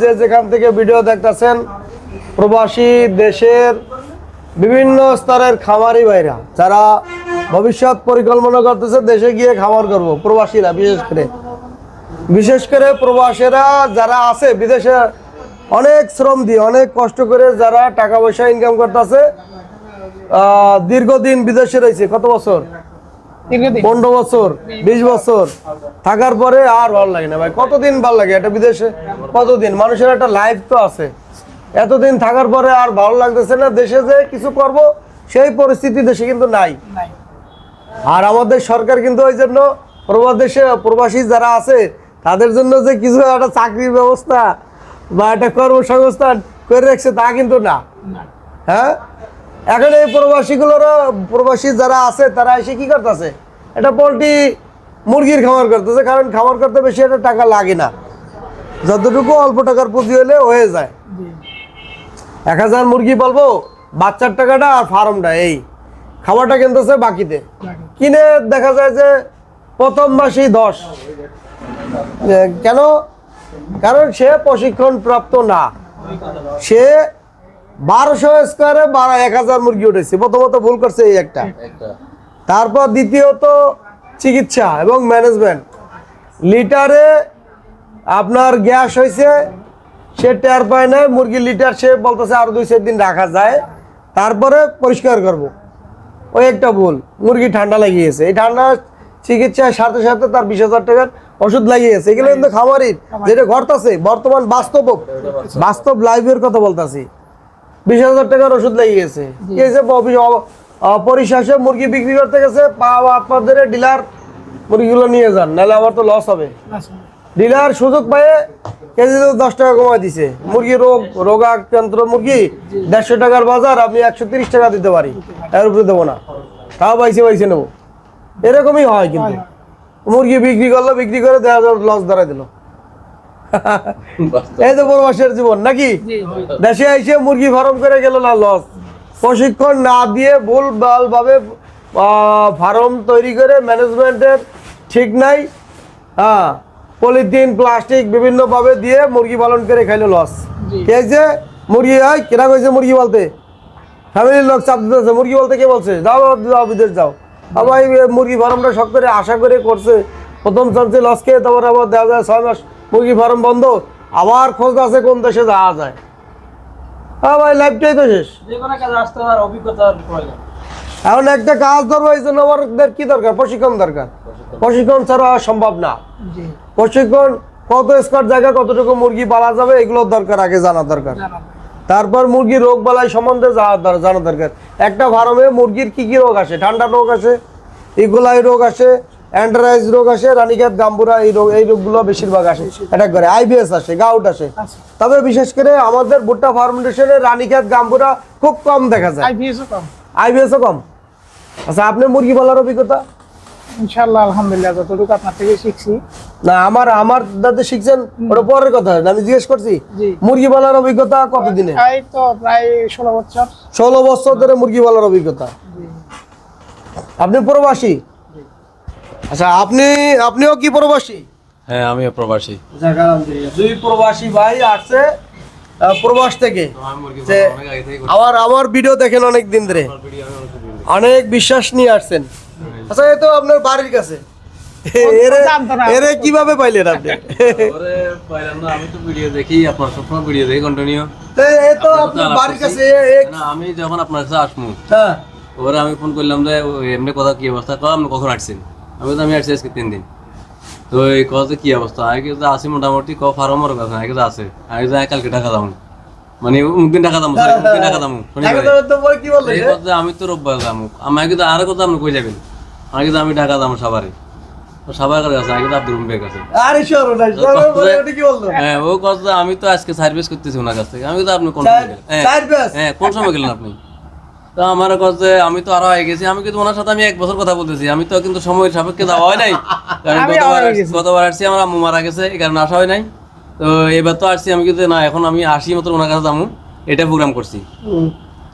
যে যেখান থেকে ভিডিও দেখতেছেন প্রবাসী দেশের বিভিন্ন স্তরের খামারি ভাইরা যারা ভবিষ্যৎ পরিকল্পনা করতেছে দেশে গিয়ে খামার করব প্রবাসীরা বিশেষ করে। বিশেষ করে প্রবাসীরা যারা আছে বিদেশে অনেক শ্রম দিয়ে অনেক কষ্ট করে যারা টাকা পয়সা ইনকাম করতেছে দীর্ঘদিন বিদেশে রয়েছে কত বছর? পনেরো বছর বিশ বছর। থাকার পরে আর ভালো লাগে না ভাই কতদিন ভালো লাগে এটা বিদেশে? কতদিন? মানুষের একটা লাইফ তো আছে। এতদিন থাকার পরে আর ভালো লাগতেছে না দেশে যে কিছু করব সেই পরিস্থিতি দেশে কিন্তু নাই। আর আমাদের সরকার কিন্তু ওই জন্য প্রবাস দেশে প্রবাসী যারা আছে তাদের জন্য যে কিছু একটা চাকরির ব্যবস্থা বা একটা কর্মসংস্থান করে রাখছে তা কিন্তু না। না। হ্যাঁ? এখন এই প্রবাসীগুলোরও প্রবাসী যারা আছে তারা এসে কি করতেছে? এটা পোলট্রি মুরগির খামার করতেছে কারণ খামার করতে বেশি একটা টাকা লাগে না। যতটুকু অল্প টাকার পুঁজি হলে হয়ে যায়। এক হাজার মুরগি পালবো বাচ্চার টাকাটা আর ফার্মটা এই। খাবারটা কিনতেছে বাকিতে। কিনে দেখা যায় যে প্রথম মাসেই দশ। কেন? কারণ সে প্রশিক্ষণ প্রাপ্ত না। সে বারোশো স্কোয়ারে বারো এক হাজার মুরগি উঠেছে। প্রথমত ভুল করছে এই একটা। তারপর দ্বিতীয়ত চিকিৎসা এবং ম্যানেজমেন্ট লিটারে আপনার গ্যাস হয়েছে সে টের পায় না মুরগির লিটার সে বলতেছে আরও দুই চার দিন রাখা যায়। তারপরে পরিষ্কার করব। ওই একটা ভুল মুরগি ঠান্ডা লাগিয়েছে। এই ঠান্ডা চিকিৎসার সাথে সাথে তার বিশ হাজার টাকার ওষুধ লাগিয়েছে। এগুলো কিন্তু খামারির যেটা ঘটতেছে বর্তমান বাস্তব বাস্তব লাইভের কথা বলতেছি। বিশ হাজার টাকার ওষুধ লাগিয়েছে। কি হয়েছে মুরগি বিক্রি করতে গেছে পা আপনাদের ডিলার মুরগিগুলো নিয়ে যান নাহলে আমার তো লস হবে। ডিলার সুযোগ পায়ে কেজিতে দশ টাকা কমায় দিছে। মুরগি রোগ রোগাক্রান্ত মুরগি দেড়শো টাকার বাজার আমি একশো তিরিশ টাকা দিতে পারি। এর উপরে দেবো না। তাও পাইছে পাইছে নেব। এরকমই হয় কিন্তু। মুরগি বিক্রি করল বিক্রি করে দেখা যাবে লস ধরাই দিল। এই তো প্রবাসের জীবন নাকি? দেশে এসে মুরগি ফার্ম করে গেল না লস প্রশিক্ষণ না দিয়ে ভুল ভালো ভাবে ফার্ম তৈরি করে ম্যানেজমেন্টের ঠিক নাই। হ্যাঁ পলিথিন প্লাস্টিক বিভিন্নভাবে দিয়ে মুরগি পালন করে খাইলো লস। কে যে মুরগি হয় কেনা কইছে মুরগি বলতে ফ্যামিলির লোক চাপ দিতেছে মুরগি বলতে কে বলছে? যাও যাও বিদেশ যাও। আবার এই মুরগি ফার্মটা শখ করে আশা করে করছে প্রথম চান্সে লস খেয়ে তারপর আবার দেখা যায় ছয় মাস মুরগি ফার্ম বন্ধ আবার খোঁজ আছে কোন দেশে যাওয়া যায়। হ্যাঁ ভাই লাইফটাই তো শেষ। যে কোনো কাজে আসতে অভিজ্ঞতার প্রয়োজন। এখন একটা কাজ ধরবো এই জন্য আমাদের কি দরকার? প্রশিক্ষণ দরকার। প্রশিক্ষণ। ছাড়া সম্ভব না। প্রশিক্ষণ কত স্কোয়ার জায়গা কতটুকু মুরগি পালা যাবে এগুলোর দরকার আগে জানা দরকার। তারপর মুরগির রোগ বালাই সম্বন্ধে জানা দরকার। একটা ফার্মে মুরগির কি কি রোগ আসে? ঠান্ডা রোগ আসে ইগুলাই রোগ আসে অ্যান্ড্রাইজ রোগ আসে রানীক্ষেত গাম্বুরা এই রোগ এই রোগগুলো বেশিরভাগ আসে। অ্যাটাক করে। আইবিএস আসে গাউট আসে। তবে বিশেষ করে আমাদের ভুট্টা ফার্মেন্টেশনে রানীক্ষেত গাম্বুরা খুব কম দেখা যায়। আইপিএসও কম। আইবিএসও কম। আচ্ছা আপনি মুরগি পালার অভিজ্ঞতা? ইনশাআল্লাহ আলহামদুলিল্লাহ যতটুকু আপনার থেকে শিখছি। না আমার আমার দাদা শিখছেন ওটা পরের কথা আমি জিজ্ঞেস করছি মুরগি পালার অভিজ্ঞতা কতদিনে? এই তো প্রায় ষোলো বছর। ষোলো বছর ধরে মুরগি পালার অভিজ্ঞতা। আপনি প্রবাসী? আচ্ছা আপনি আপনিও কি প্রবাসী? হ্যাঁ আমিও প্রবাসী। দুই প্রবাসী ভাই আসছে প্রবাস থেকে। আমার আমার ভিডিও দেখেন অনেক দিন ধরে। অনেক বিশ্বাস নিয়ে আসছেন। আচ্ছা এই তো আপনার বাড়ির কাছে। এরে কীভাবে পাইলেন আপনি? আমি তো ভিডিও দেখি আপনার সবসময় ভিডিও দেখি কন্টিনিউ তো তো আপনার বাড়ির কাছে এ- এ- না আমি যখন আপনার কাছে আসমু হ্যাঁ। ওরে আমি ফোন করলাম যে এমনি কথা কি অবস্থা? কো আপনি কখন আসছেন? আমি তো আমি আসছি আজকে তিন দিন। তো এই কথা কি অবস্থা? আমি কিন্তু আসি মোটামুটি ক ফার্মার কথা কিন্তু আছে। আমি তো কালকে টাকা দাম মানে টাকা দাম টাকা দাম এই কথা আমি তো রোববার কিন্তু আরও কথা আপনি কই যাবেন আমি কিন্তু আমি সবার আমি হ্যাঁ ও কথা আমি তো আজকে সার্ভিস করতেছি ওনার কাছ থেকে। আমি তো আপনি কোন চার- সময় গেলেন? হ্যাঁ? হ্যাঁ কোন সময় গেলেন আপনি? তো আমার কাছে আমি তো আরও হয়ে গেছি। আমি কিন্তু ওনার সাথে আমি এক বছর কথা বলতেছি। আমি তো কিন্তু সময়ের সাপেক্ষে যাওয়া হয় নাই। কারণ হয়ে। গতবার আসছি আমার আম্মু মারা গেছে। এই কারণে আসা হয় নাই। তো এবার তো আসছি আমি কিন্তু না এখন আমি আসি মতো ওনার কাছে যাব এটা প্রোগ্রাম করছি।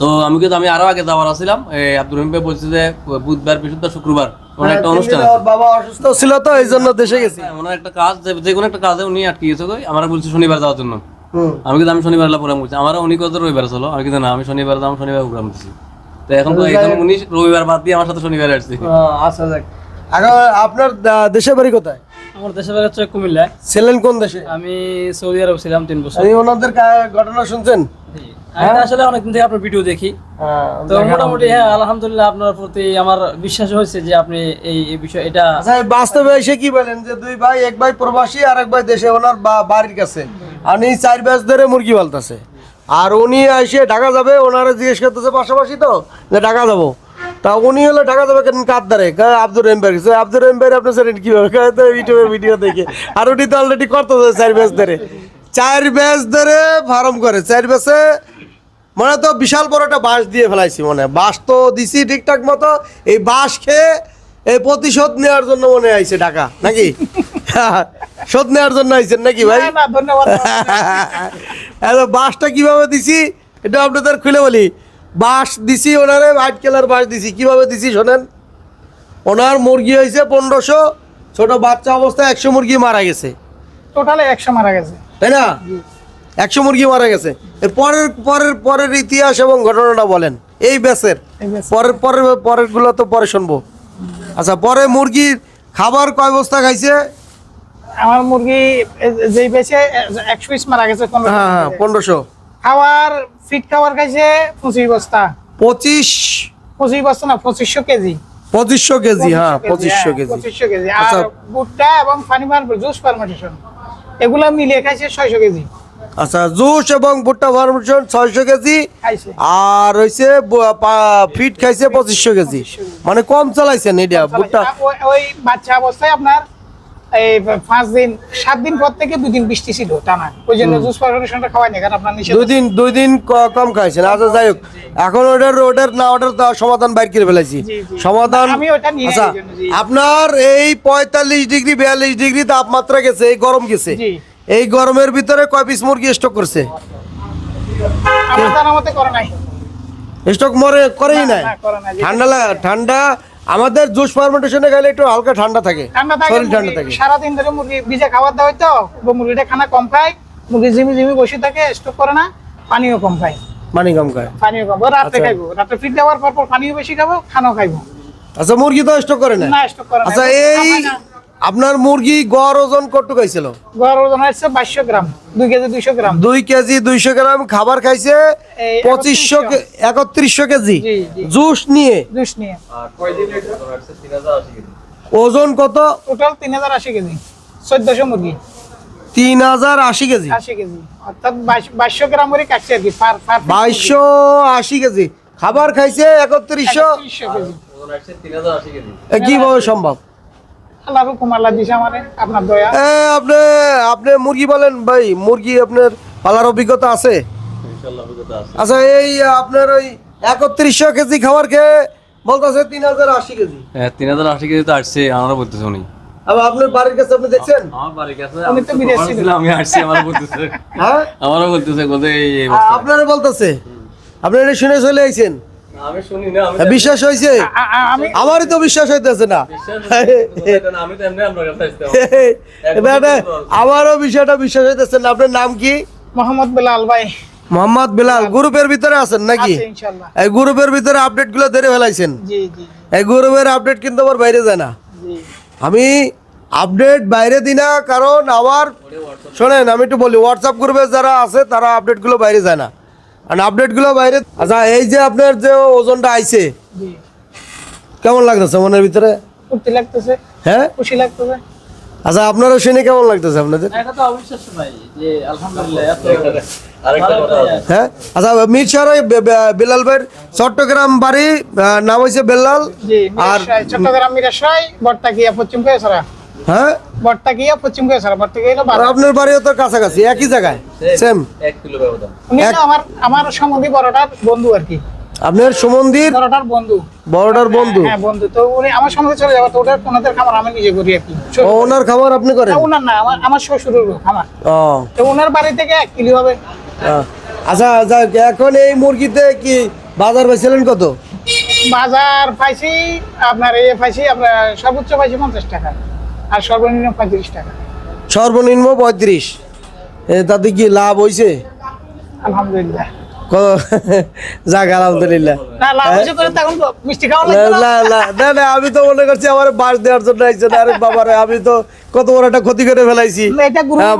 তো আমি কিন্তু আমি আরও আগে যাওয়ার আসছিলাম এই আব্দুল রহিম ভাই বলছি যে বুধবার বৃহস্পতিবার শুক্রবার ওনার একটা অনুষ্ঠান বাবা অসুস্থ ছিল তো এই জন্য দেশে গেছি। হ্যাঁ, ওনার একটা কাজ যে- কোনো একটা কাজে উনি আটকে গেছে আমার বলছে শনিবার যাওয়ার জন্য। আমি কিন্তু আমি শনিবার প্রোগ্রাম করছি। আমার উনি কত রবিবার চলো আমি কিন্তু না আমি শনিবার যাম শনিবার প্রোগ্রাম করছি। তো এখন তো এখন উনি রবিবার বাদ দিয়ে আমার সাথে শনিবার আসছে। আচ্ছা যাক। এখন আপনার দেশের বাড়ি কোথায়? আমার দেশের বাড়ি হচ্ছে কুমিল্লায় ছিলেন কোন দেশে? আমি সৌদি আরব ছিলাম তিন বছর। এই ওনাদের ঘটনা শুনছেন? আমি আসলে অনেকদিন থেকে আপনার ভিডিও দেখি। তো মোটামুটি হ্যাঁ আলহামদুলিল্লাহ আপনার প্রতি আমার বিশ্বাস হয়েছে যে আপনি এই বিষয় এটা আচ্ছা বাস্তবে এসে কি বলেন যে দুই ভাই এক ভাই প্রবাসী আর এক ভাই দেশে ওনার বাড়ির কাছে। উনি চার ব্যাচ ধরে মুরগি পালতেছে। আর উনি এসে ঢাকা যাবে ওনারা জিজ্ঞেস করতেছে পাশাপাশি তো যে ঢাকা যাব। তা উনি হলো ঢাকা যাবে কেন কয় আব্দুর রহিম ভাই আব্দুর রহিম ভাই আপনার সেটা কীভাবে? কয় ইউটিউবে ভিডিও দেখে। আর উনি তো অলরেডি করতেছে চার ব্যাচ ধরে। চার ব্যাচ ধরে ফার্ম করে। চার ব্যাচে মনে তো বিশাল বড় একটা বাঁশ দিয়ে ফেলাইছি মনে হয়। বাঁশ তো দিছি ঠিকঠাক মতো। এই বাঁশ খেয়ে এই প্রতিশোধ নেওয়ার জন্য মনে আইছে টাকা নাকি? শোধ নেওয়ার জন্য আইছেন নাকি ভাই? ধন্যবাদ। এত বাঁশটা কীভাবে দিছি এটা আপনাদের খুলে বলি। বাঁশ দিছি ওনারে হোয়াইট কালার বাঁশ দিছি। কীভাবে দিছি শোনেন? ওনার মুরগি হয়েছে পনেরোশো ছোট বাচ্চা অবস্থায় একশো মুরগি মারা গেছে। টোটালে একশো মারা গেছে। তাই না? একশো মুরগি মারা গেছে। এর পরের পরের পরের ইতিহাস এবং ঘটনাটা বলেন। এই ব্যাসের। ব্যাচের। পরের পরের পরেরগুলো তো পরে শুনব। আচ্ছা পরে মুরগির খাবার কয় বস্তা খাইছে? আমার মুরগি যেই বেচে একশো পিস মারা গেছে হ্যাঁ হ্যাঁ পনেরোশো। খাওয়ার ফিট খাবার খাইছে পঁচিশ বস্তা। পঁচিশ? পঁচিশ বস্তা না পঁচিশশো কেজি। পঁচিশশো কেজি হ্যাঁ পঁচিশশো কেজি পঁচিশশো কেজি। আর আচ্ছা। ভুট্টা এবং পানি জুস এগুলো মিলিয়ে খাইছে ছয়শো কেজি। আচ্ছা জুস এবং ভুট্টা ফার্মেশন ছয়শো কেজি। আর হয়েছে ফিট খাইছে পঁচিশশো কেজি। মানে কম চালাইছেন এটা ভুট্টা ওই বাচ্চা অবস্থায় আপনার এই পাঁচ দিন সাত দিন পর থেকে দুই দিন বৃষ্টি ছিল টানা। ওই জন্য জুস খাওয়াই না কারণ আপনার দুই দিন দুই দিন কম খাইছেন। আচ্ছা যাই হোক। এখন ওটার ওটার না ওটার সমাধান বাইর করে ফেলেছি। সমাধান আমি ওটা নিয়ে আচ্ছা এই আপনার এই পঁয়তাল্লিশ ডিগ্রি বিয়াল্লিশ ডিগ্রি তাপমাত্রা গেছে এই গরম গেছে। এই গরমের ভিতরে কয় পিস মুরগি স্টক করছে? স্টক মরে করেই নাই? ঠান্ডা ঠান্ডা আমাদের জুস ফার্মেন্টেশনে গেলে একটু হালকা ঠান্ডা থাকে শরীর ঠান্ডা থাকে। সারাদিন ধরে মুরগি ভিজে খাবার দেওয়া তো মুরগিটা খানা কম খায় মুরগি জিমি জিমি বসে থাকে স্টক করে না পানিও কম খায়। পানি কম খায়। পানিও কম রাতে আচ্ছা। খাইবো রাতে ফিট দেওয়ার পর পর পানিও বেশি খাব খানাও খাইবো। আচ্ছা মুরগি তো স্টক করে না? না স্টক করে না। আচ্ছা এই আপনার মুরগি গড় ওজন কত খাইছিল? গড় ওজন হচ্ছে বাইশশো গ্রাম দুই কেজি দুইশো গ্রাম। দুই কেজি দুইশো গ্রাম খাবার খাইছে এই পঁচিশশো একত্রিশশো। কেজি? জি, জি। জুস নিয়ে? জুস নিয়ে। ওজন কত? টোটাল তিন হাজার আশি কেজি চোদ্দশো মুরগি। তিন হাজার আশি কেজি? আশি কেজি। অর্থাৎ বাইশ- বাইশশো গ্রাম করে কাটছে আর কি পার পার piece বাইশশো আশি কেজি। খাবার খাইছে একত্রিশশো? মুরগি। 3100 কেজি। এ কীভাবে সম্ভব? আল্লাহ হুকুম আল্লাহ দিছে আমারে আপনার দয়া। আপনি আপনি মুরগি বলেন ভাই মুরগি আপনার পালার অভিজ্ঞতা আছে? আচ্ছা এই আপনার ওই একত্রিশশো কেজি খাবার খেয়ে বলতেছে তিন হাজার আশি কেজি। হ্যাঁ তিন হাজার আশি কেজি তো আসছে আমারও বলতেছে উনি। আবার আপনার বাড়ির কাছে আপনি দেখছেন? আমার বাড়ি কাছে উনি তো বিদেশ ছিল। ছিল, আমি আসছি আমারও বলতেছে। হ্যাঁ? আমারও বলতেছে। আপনারা বলতেছে? আপনি শুনে চলে আইছেন? আমি আমি বিশ্বাস হয়েছে আমারই তো বিশ্বাস হইতেছে না। আমারও বিষয়টা বিশ্বাস হইতেছে না। আপনার নাম কি? মোহাম্মদ বেলাল ভাই। মোহাম্মদ বিলাল গ্রুপের ভিতরে আছেন নাকি? এই গ্রুপের ভিতরে আপডেটগুলো ধরে ফেলাইছেন। জি জি। এই গ্রুপের আপডেট কিন্তু আমার বাইরে যায় না। আমি আপডেট বাইরে দিই না কারণ আমার শোনেন আমি একটু বলি হোয়াটসঅ্যাপ গ্রুপে যারা আছে তারা আপডেটগুলো বাইরে যায় না। আর আপডেটগুলো বাইরে। আচ্ছা এই যে আপনার যে ওজনটা আইছে কেমন লাগতেছে মনের ভিতরে? ফুর্তি লাগতেছে। হ্যাঁ? খুশি লাগতেছে। আচ্ছা আপনারা শুনে কেমন লাগতেছে আপনাদের? এটা তো অবিশ্বাস্য ভাই যে আলহামদুলিল্লাহ এত আরেকটা কথা আছে। হ্যাঁ? আচ্ছা মির শহর বেলাল ভাইয়ের চট্টগ্রাম বাড়ি নাম হয়েছে বেলাল। আর চট্টগ্রাম মিরাশাই বট্টাকিয়া পশ্চিম কয়েছড়া। হ্যাঁ? বট্টাকিয়া পশ্চিম আর আপনার বাড়িও তো কাছাকাছি একই জায়গায় সেম এক কিলো ব্যবধান। উনি আমার আমার সম্বন্ধী বড়টার বন্ধু আর কি। আপনার সুমন্দির বড়টার বন্ধু। বড়টার বন্ধু? হ্যাঁ বন্ধু। তো উনি আমার সঙ্গে চলে যাবে তো ওটার ওনাদের খামার আমি নিজে করি আর কি। ওনার খাবার আপনি করেন? না, ওনার না আমার আমার শ্বশুরের খামার। ও। তো ওনার বাড়ি থেকে এক কিলো হবে। আচ্ছা যাক, এখন এই মুরগিতে কি বাজার বেছিলেন কত? বাজার পাইছি আপনার এ পাইছি আপনার সর্বোচ্চ পাইছি পঞ্চাশ টাকা। আর সর্বনিম্ন পঁয়ত্রিশ টাকা। সর্বনিম্ন পঁয়ত্রিশ। তাতে কি লাভ হয়েছে আলহামদুলিল্লাহ। যাক আলহামদুলিল্লাহ। আমি তো মনে করছি আমার বাস দেওয়ার জন্য আরে বাবারে আমি তো কত বড় একটা ক্ষতি করে ফেলাইছি। এটা গ্রুপ হ্যাঁ,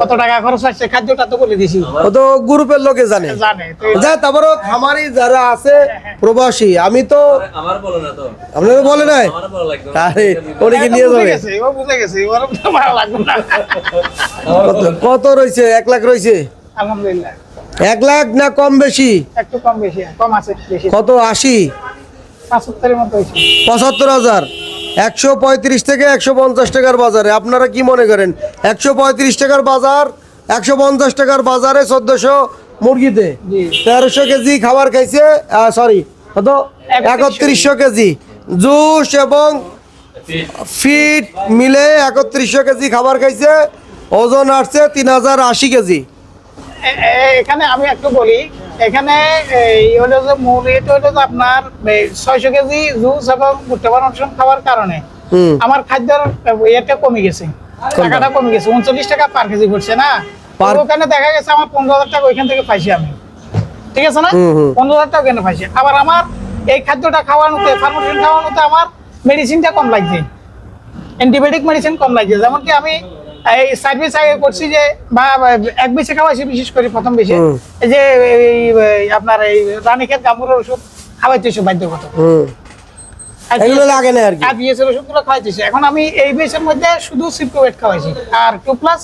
কত টাকা খরচ আসছে? খাদ্যটা তো বলে দিছি। ও গ্রুপের লোকে জানে। জানে তো যা তারপরও খামারি যারা আছে প্রবাসী আমি তো আমার বলো না তো। আপনাকে বলে নাই। আরে কি নিয়ে যাবে। কত রয়েছে এক লাখ রয়েছে আলহামদুলিল্লাহ। এক লাখ না কম বেশি? একটু কম বেশি কম আছে কত? আশি? পঁচাত্তর হাজার। একশো পঁয়ত্রিশ থেকে একশো পঞ্চাশ টাকার বাজারে। আপনারা কি মনে করেন? একশো পঁয়ত্রিশ টাকার বাজার একশো পঞ্চাশ টাকার বাজারে চোদ্দশো মুরগিতে? তেরোশো কেজি খাবার খাইছে সরি কত? একত্রিশশো কেজি। জুস এবং ফিট মিলে একত্রিশশো কেজি খাবার খাইছে। ওজন আসছে তিন হাজার আশি কেজি। এখানে আমি একটু বলি এখানে এই হলো যে মূল এটা হলো যে আপনার ছয়শো কেজি জুস এবং ভুট্টা বানানোর খাওয়ার কারণে আমার খাদ্যের ইয়েটা কমে গেছে টাকাটা কমে গেছে। উনচল্লিশ টাকা পার কেজি পড়ছে না? ওখানে দেখা গেছে আমার পনেরো হাজার টাকা ওইখান থেকে পাইছি আমি। ঠিক আছে না। পনেরো হাজার টাকা ওখানে পাইছি। আবার আমার এই খাদ্যটা খাওয়ানোতে ফার্মেশন খাওয়ানোতে আমার মেডিসিনটা কম লাগছে। অ্যান্টিবায়োটিক মেডিসিন কম লাগছে। যেমন কি আমি এই সার্ভিস আগে করছি যে বা এক বেশি খাওয়াইছি বিশেষ করে প্রথম বেশি যে আপনার এই রানীক্ষেত ওষুধ খাওয়াইতেছে বাধ্যগত এগুলো লাগে না আর কি। আর বিএসএর ওষুধগুলো খাওয়াইতেছে এখন আমি এই বেসের মধ্যে শুধু সিপ্রোভেট খাওয়াইছি আর টু প্লাস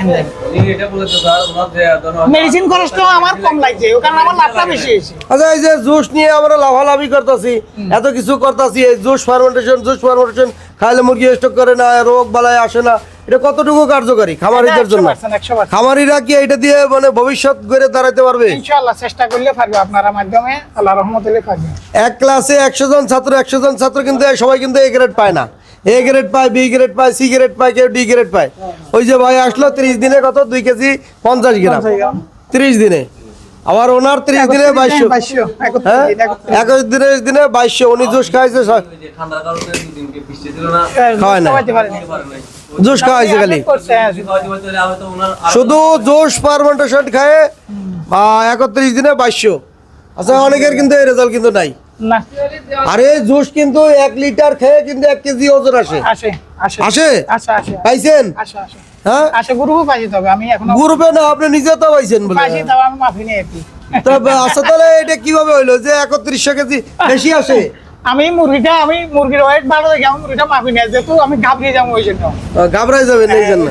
এনজাইম উনি এটা বলেছে স্যার ওনার যে ধরো মেডিসিন খরচটাও আমার কম লাগছে ওখানে আমার লাভটা বেশি হয়েছে। আচ্ছা এই যে জুস নিয়ে আমরা লাভালাভি করতেছি এত কিছু করতেছি এই জুস ফার্মেন্টেশন জুস ফার্মেন্টেশন খাইলে মুরগি স্টক করে না রোগ বালাই আসে না এটা কতটুকু কার্যকারী খামারিদের জন্য? খামারিরা কি এটা দিয়ে মানে ভবিষ্যৎ গড়ে দাঁড়াতে পারবে? ইনশাআল্লাহ চেষ্টা করলে পারবে আপনারা মাধ্যমে আল্লাহ রহমত হলে পারবে। এক ক্লাসে একশো জন ছাত্র একশো জন ছাত্র কিন্তু এই সবাই কিন্তু এ গ্রেড পায় না। এ গ্রেড পায় বি গ্রেড পায় সি গ্রেড পায় কেউ ডি গ্রেড পায়। ওই যে ভাই আসলো ত্রিশ দিনে কত? দুই কেজি পঞ্চাশ গ্রাম। ত্রিশ দিনে। আবার ওনার ত্রিশ দিনে বাইশশো। বাইশশো হ্যাঁ? একুশ দিনের দিনে বাইশশো। উনি জুস খাইছে খাওয়ায় না। জুস খাওয়াইছে খালি। করছে, হ্যাঁ, শুধু জোশ ফার্মেন্টেশন খায় একত্রিশ দিনে বাইশশো। আচ্ছা অনেকের কিন্তু এই রেজাল্ট কিন্তু নাই। আরে জুস কিন্তু এক লিটার খেয়ে কিন্তু এক কেজি ওজন আসে। আসে পাইছেন? আসে আসে। হ্যাঁ? আসে পাইছি তবে আমি এখনও গ্রুপে না আপনি নিজে তো পাইছেন বলে। পাইছি তবে আমি মাফি নেই আর কি। তবে আচ্ছা তাহলে এটা কীভাবে হইল যে একত্রিশশো কেজি বেশি আসে? আমি মুরগিটা আমি মুরগির ওয়েট দেখে আমি মুরগিটা মাপি না যেহেতু আমি ঘাবড়িয়ে যাব ওই জন্য। ঘাবড়াই যাবেন এই জন্য।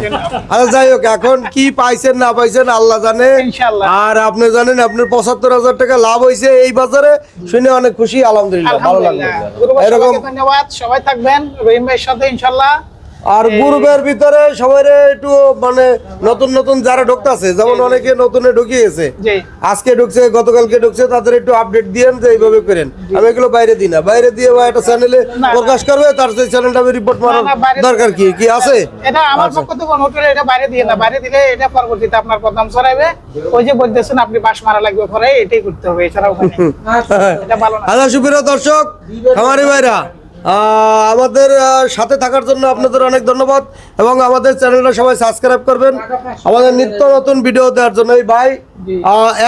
আচ্ছা যাই হোক এখন কি পাইছেন না পাইছেন আল্লাহ জানে। আর আপনি জানেন আপনার পঁচাত্তর হাজার টাকা লাভ হয়েছে এই বাজারে। শুনে অনেক খুশি আলহামদুলিল্লাহ ভালো লাগল। এরকম ধন্যবাদ সবাই থাকবেন রহিম ভাইয়ের সাথে ইনশাল্লাহ আর গ্রুপের ভিতরে সবাই একটু মানে নতুন নতুন যারা ঢুকতেছে যেমন অনেকে নতুনে ঢুকিয়েছে। আজকে ঢুকছে গতকালকে ঢুকছে তাদের একটু আপডেট দিয়েন যে এইভাবে করেন। আমি এগুলো বাইরে দিই না। বাইরে দিয়ে বা একটা চ্যানেলে প্রকাশ করবে তার সেই চ্যানেলটা আমি রিপোর্ট মারার দরকার কি? কি আছে? এটা আমার আচ্ছা। পক্ষ থেকে অনুরোধ এটা বাইরে দিয়ে না। বাইরে দিলে এটা পরবর্তীতে আপনার কদম ছড়াইবে। ওই যে বলতেছেন আপনি বাস মারা লাগবে পরে এটাই করতে হবে এছাড়া ওখানে এটা ভালো না। আচ্ছা সুপ্রিয় দর্শক খামারি ভাইরা আমাদের সাথে থাকার জন্য আপনাদের অনেক ধন্যবাদ এবং আমাদের চ্যানেলটা সবাই সাবস্ক্রাইব করবেন। আমাদের নিত্য নতুন ভিডিও দেওয়ার জন্য। এই ভাই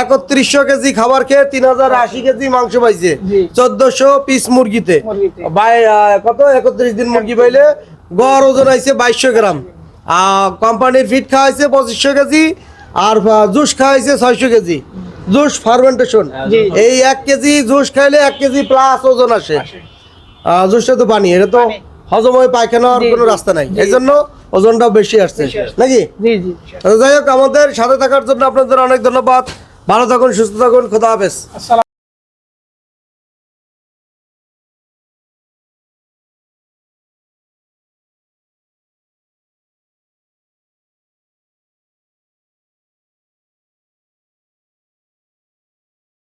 একত্রিশশো কেজি খাবার খেয়ে তিন হাজার আশি কেজি মাংস পাইছে। চোদ্দশো পিস মুরগিতে। মুরগিতে। ভাই কত? একত্রিশ দিন মুরগি পাইলে গড় ওজন আইছে বাইশশো গ্রাম। কোম্পানির ফিট খাওয়াইছে পঁচিশশো কেজি আর জুস খাওয়াইছে ছয়শো কেজি। জুস ফার্মেন্টেশন এই এক কেজি জুস খাইলে এক কেজি প্লাস ওজন আসে। জুসটা তো পানি এটা তো হজম হয়ে পায়খানার কোন রাস্তা নাই। এই জন্য ওজনটাও বেশি আসছে। নাকি? যাই হোক আমাদের সাথে থাকার জন্য আপনাদের অনেক ধন্যবাদ। ভালো থাকুন সুস্থ থাকুন খোদা হাফেজ।